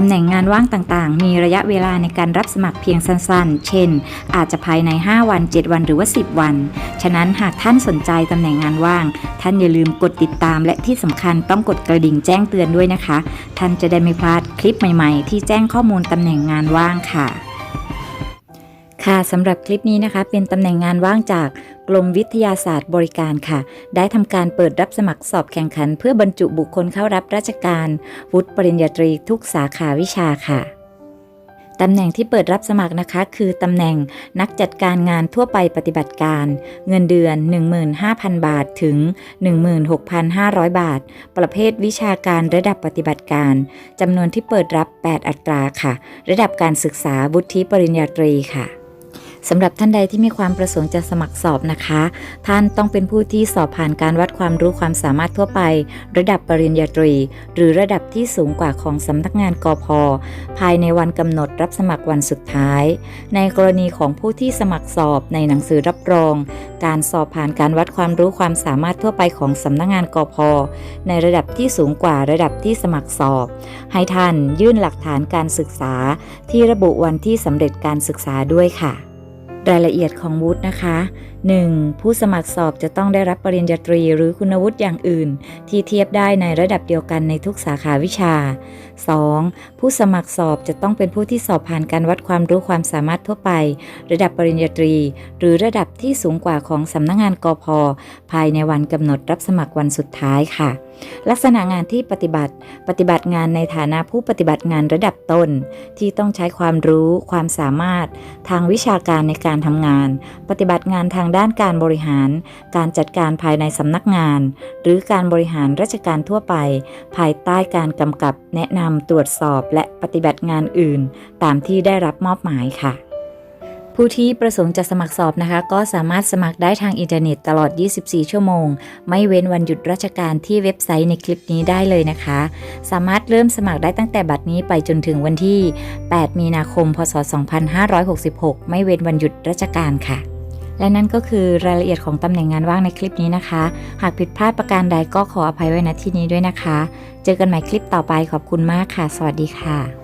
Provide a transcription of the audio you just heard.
ตำแหน่งงานว่างต่างๆ มีระยะเวลาในการรับสมัครเพียงสั้นๆ เช่น อาจจะภายใน 5 วัน 7 วันหรือว่า 10 วัน ฉะนั้นหากท่านสนใจตำแหน่งงานว่าง ท่านอย่าลืมกดติดตาม และที่สำคัญต้องกดกระดิ่งแจ้งเตือนด้วยนะคะ ท่านจะได้ไม่พลาดคลิปใหม่ๆ ที่แจ้งข้อมูลตำแหน่งงานว่างค่ะ ค่ะสำหรับคลิปนี้นะคะ เป็นตำแหน่งงานว่างจากกรมวิทยาศาสตร์บริการค่ะ ได้ทำการเปิดรับสมัครสอบแข่งขัน เพื่อบรรจุบุคคลเข้ารับราชการ วุฒิปริญญาตรีทุกสาขาวิชาค่ะตำแหน่งที่เปิดรับสมัครนะคะ คือตำแหน่งนักจัดการงานทั่วไปปฏิบัติการ เงินเดือน 15,000 บาทถึง 16,500 บาท ประเภทวิชาการระดับปฏิบัติการจำนวนที่เปิดรับ 8 อัตราค่ะ ระดับการศึกษาวุฒิปริญญาตรีค่ะ สำหรับท่านใดที่มีความประสงค์จะสมัครสอบนะคะ ท่านต้องเป็นผู้ที่สอบผ่านการวัดความรู้ความสามารถทั่วไป ระดับปริญญาตรี หรือระดับที่สูงกว่าของสำนักงานกอพภายในวันกำหนดรับสมัครวันสุดท้าย ในกรณีของผู้ที่สมัครสอบในหนังสือรับรอง การสอบผ่านการวัดความรู้ความสามารถทั่วไปของสำนักงานกอพในระดับที่สูงกว่าระดับที่สมัครสอบ ให้ท่านยื่นหลักฐานการศึกษาที่ระบุวันที่สำเร็จการศึกษาด้วยค่ะ รายละเอียดของวุฒินะคะ 1. ผู้สมัครสอบจะต้องได้รับปริญญาตรีหรือคุณวุฒิอย่างอื่น ที่เทียบได้ในระดับเดียวกันในทุกสาขาวิชา 2. ผู้สมัครสอบจะต้องเป็นผู้ที่สอบผ่านการวัดความรู้ความสามารถทั่วไป ระดับปริญญาตรี หรือระดับที่สูงกว่าของสำนักงานกพภายในวันกำหนดรับสมัครวันสุดท้ายค่ะ ลักษณะงานที่ปฏิบัติ ปฏิบัติงานในฐานะผู้ปฏิบัติงานระดับต้น ที่ต้องใช้ความรู้ ความสามารถ ทางวิชาการในการการทำงาน ปฏิบัติงานทางด้านการบริหาร การจัดการภายในสำนักงาน หรือการบริหารราชการทั่วไป ภายใต้การกำกับ แนะนำตรวจสอบและปฏิบัติงานอื่น ตามที่ได้รับมอบหมายค่ะ ผู้ที่ประสงค์จะสมัครสอบนะคะ ก็สามารถสมัครได้ทางอินเทอร์เน็ตตลอด 24 ชั่วโมง ไม่เว้นวันหยุดราชการที่เว็บไซต์ในคลิปนี้ได้เลยนะคะ สามารถเริ่มสมัครได้ตั้งแต่บัดนี้ไปจนถึงวันที่ 8 มีนาคม พศ 2566 ไม่เว้นวันหยุดราชการค่ะและนั่นก็คือรายละเอียดของตำแหน่งงานว่างในคลิปนี้นะคะ หากผิดพลาดประการใดก็ขออภัยไว้ณที่นี้ด้วยนะคะ เจอกันใหม่คลิปต่อไปขอบคุณมากค่ะ สวัสดีค่ะ